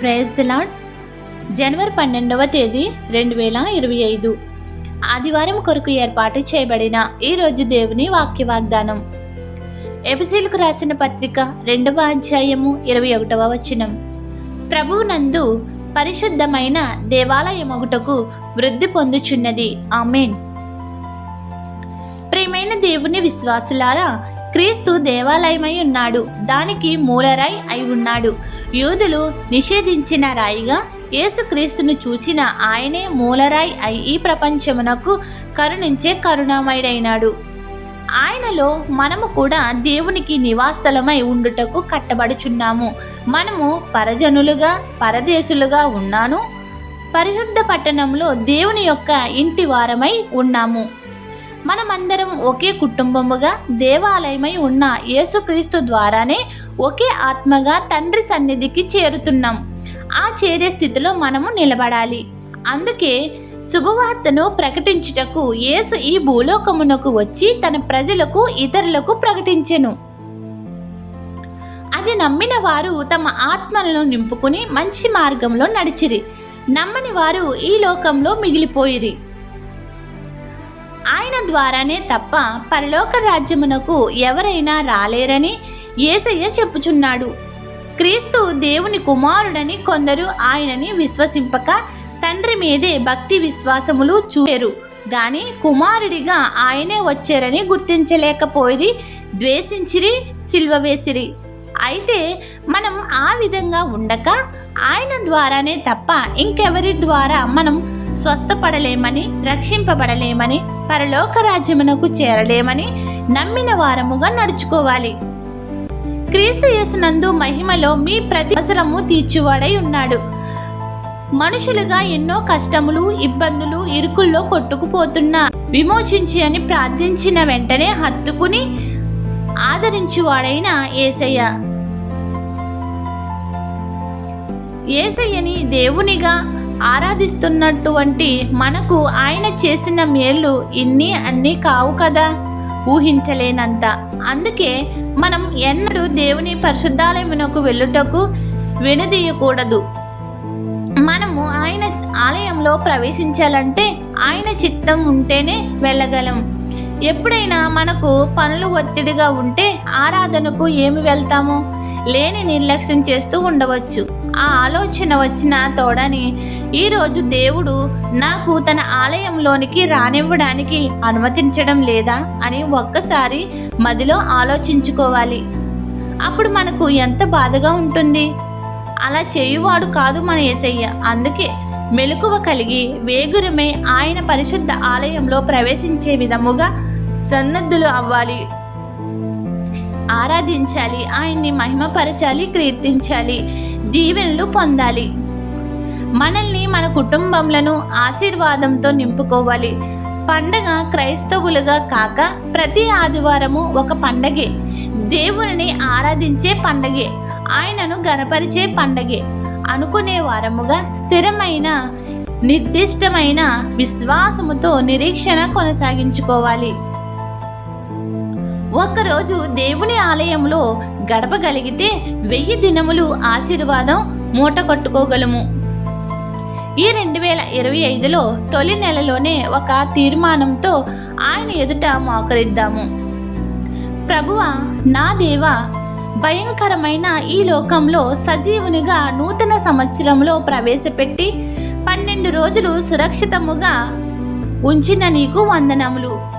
Praise the lord జనవరి పన్నెండవ తేదీ రెండు వేల ఇరవై ఐదు. ఆదివారం కొరకు ఏర్పాటు చేయబడిన ఈరోజు దేవుని వాక్య వాగ్దానం ఎబిసీలకు రాసిన పత్రిక రెండవ అధ్యాయము ఇరవై ఒకటవ వచనం. ప్రభువు నందు పరిశుద్ధమైన దేవాలయమొగుటకు వృద్ధి పొందుచున్నది. ఆమెన్. ప్రియమైన దేవుని విశ్వాసులారా క్రీస్తు దేవాలయమై ఉన్నాడు. దానికి మూలరాయి అయి ఉన్నాడు. యూదులు నిషేధించిన రాయిగా యేసుక్రీస్తును చూచిన ఆయనే మూలరాయి అయి ఈ ప్రపంచమునకు కరుణించే కరుణామయుడైనాడు. ఆయనలో మనము కూడా దేవునికి నివాస్థలమై ఉండుటకు కట్టబడుచున్నాము. మనము పరజనులుగా పరదేశులుగా ఉన్నాను. పరిశుద్ధ పట్టణంలో దేవుని యొక్క ఇంటి వారమై ఉన్నాము. మనమందరం ఒకే కుటుంబముగా దేవాలయమై ఉన్న యేసుక్రీస్తు ద్వారానే ఒకే ఆత్మగా తండ్రి సన్నిధికి చేరుతున్నాం. ఆ చేరే స్థితిలో మనము నిలబడాలి. అందుకే శుభవార్తను ప్రకటించుటకు యేసు ఈ భూలోకమునకు వచ్చి తన ప్రజలకు ఇతరులకు ప్రకటించెను. అది నమ్మిన వారు తమ ఆత్మలను నింపుకుని మంచి మార్గంలో నడిచిరి. నమ్మని వారు ఈ లోకంలో మిగిలిపోయిరి. ద్వారానే తప్ప పరలోక రాజ్యమునకు ఎవరైనా రాలేరని యేసయ్య చెప్పుచున్నాడు. క్రీస్తు దేవుని కుమారుడని కొందరు ఆయనని విశ్వసింపక తండ్రి మీదే భక్తి విశ్వాసములు చూపారు. గాని కుమారుడిగా ఆయనే వచ్చారని గుర్తించలేకపోయి ద్వేషించిరి సిల్వ వేసిరి. అయితే మనం ఆ విధంగా ఉండక ఆయన ద్వారానే తప్ప ఇంకెవరి ద్వారా మనం స్వస్థపడలేమని రక్షింపబడలేమని పరలోక రాజ్యమునకు చేరలేమని నమ్మిన వారముగా నడుచుకోవాలి. క్రీస్తు యేసునందు మహిమలో మీ ప్రతి అవసరము తీర్చువాడై ఉన్నాడు. మనుషులుగా ఎన్నో కష్టములు ఇబ్బందులు ఇరుకుల్లో కొట్టుకుపోతున్న విమోచించి అని ప్రార్థించిన వెంటనే హత్తుకుని ఆదరించువాడైన ఏసయ్య. ఏసయ్యని దేవునిగా ఆరాధిస్తున్నటువంటి మనకు ఆయన చేసిన మేళ్ళు ఇన్ని అన్నీ కావు కదా? ఊహించలేనంత. అందుకే మనం ఎన్నడూ దేవుని పరిశుద్ధాలయమునకు వెళ్ళుటకు వెనుదీయకూడదు. మనము ఆయన ఆలయంలో ప్రవేశించాలంటే ఆయన చిత్తం ఉంటేనే వెళ్ళగలం. ఎప్పుడైనా మనకు పనులు ఒత్తిడిగా ఉంటే ఆరాధనకు ఏమి వెళ్తాము లేని నిర్లక్ష్యం చేస్తూ ఉండవచ్చు. ఆ ఆలోచన వచ్చిన తోడని ఈరోజు దేవుడు నాకు తన ఆలయంలోనికి రానివ్వడానికి అనుమతించడం లేదా అని ఒక్కసారి మదిలో ఆలోచించుకోవాలి. అప్పుడు మనకు ఎంత బాధగా ఉంటుంది. అలా చేయువాడు కాదు మన యేసయ్య. అందుకే మెలకువ కలిగి వేగురమే ఆయన పరిశుద్ధ ఆలయంలో ప్రవేశించే విధముగా సన్నద్ధులు అవ్వాలి. ఆరాధించాలి. ఆయన్ని మహిమపరచాలి కీర్తించాలి దీవెనలు పొందాలి. మనల్ని మన కుటుంబంలను ఆశీర్వాదంతో నింపుకోవాలి. పండగ క్రైస్తవులుగా కాక ప్రతి ఆదివారము ఒక పండగే. దేవుని ఆరాధించే పండగే. ఆయనను గనపరిచే పండగే. అనుకునే వారముగా స్థిరమైన నిర్దిష్టమైన విశ్వాసముతో నిరీక్షణ కొనసాగించుకోవాలి. ఒక్కరోజు దేవుని ఆలయంలో గడపగలిగితే వెయ్యి దినములు ఆశీర్వాదం మూట కట్టుకోగలము ఈ రెండు వేల ఇరవై ఐదులో తొలి నెలలోనే ఒక తీర్మానంతో ఆయన ఎదుట మోకరిద్దాము. ప్రభువ నా దేవ భయంకరమైన ఈ లోకంలో సజీవునిగా నూతన సంవత్సరంలో ప్రవేశపెట్టి పన్నెండు రోజులు సురక్షితముగా ఉంచిన నీకు వందనములు.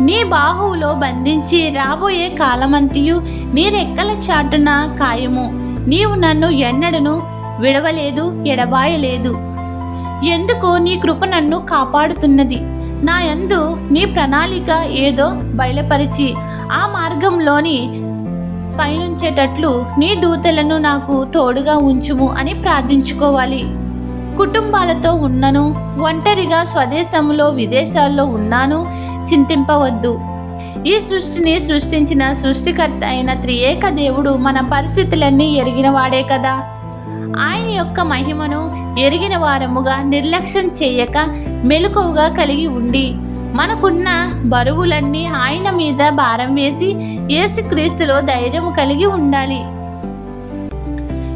నీ బాహువులో బంధించి రాబోయే కాలమంతియు నీ రెక్కల చాటున కాయము నీవు నన్ను ఎన్నడను విడవలేదు ఎడబాయలేదు. ఎందుకు నీ కృప నన్ను కాపాడుతున్నది. నా యందు నీ ప్రణాళిక ఏదో బయలుపరిచి ఆ మార్గంలోని పయనించేటట్లు నీ దూతలను నాకు తోడుగా ఉంచుము అని ప్రార్థించుకోవాలి. కుటుంబాలతో ఉన్నను ఒంటరిగా స్వదేశంలో విదేశాల్లో ఉన్నాను చింతింపవద్దు. ఈ సృష్టిని సృష్టించిన సృష్టికర్త అయిన త్రియేక దేవుడు మన పరిస్థితులన్నీ ఎరిగినవాడే కదా. ఆయన యొక్క మహిమను ఎరిగిన వారముగా నిర్లక్ష్యం చేయక మెలకువగా కలిగి ఉండి మనకున్న బరువులన్నీ ఆయన మీద భారం వేసి యేసుక్రీస్తులో ధైర్యం కలిగి ఉండాలి.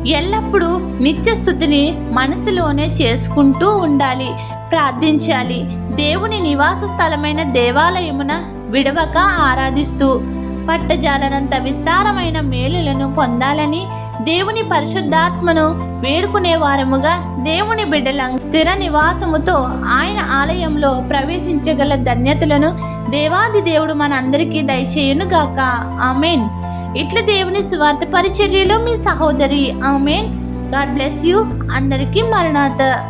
ఎల్లప్పుడూ నిత్య స్థుతిని మనసులోనే చేసుకుంటూ ఉండాలి ప్రార్థించాలి. దేవుని నివాస స్థలమైన దేవాలయమున విడవక ఆరాధిస్తూ పట్టజాలనంత విస్తారమైన మేలులను పొందాలని దేవుని పరిశుద్ధాత్మను వేడుకునే వారముగా దేవుని బిడ్డల స్థిర నివాసముతో ఆయన ఆలయంలో ప్రవేశించగల ధన్యతలను దేవాది దేవుడు మనందరికీ దయచేయునుగాక. ఆమెన్. ఇట్ల దేవుని స్వార్థ పరిచర్యలో మీ సహోదరి. ఆమె గాడ్ బ్లెస్ యూ. అందరికీ మరణాత.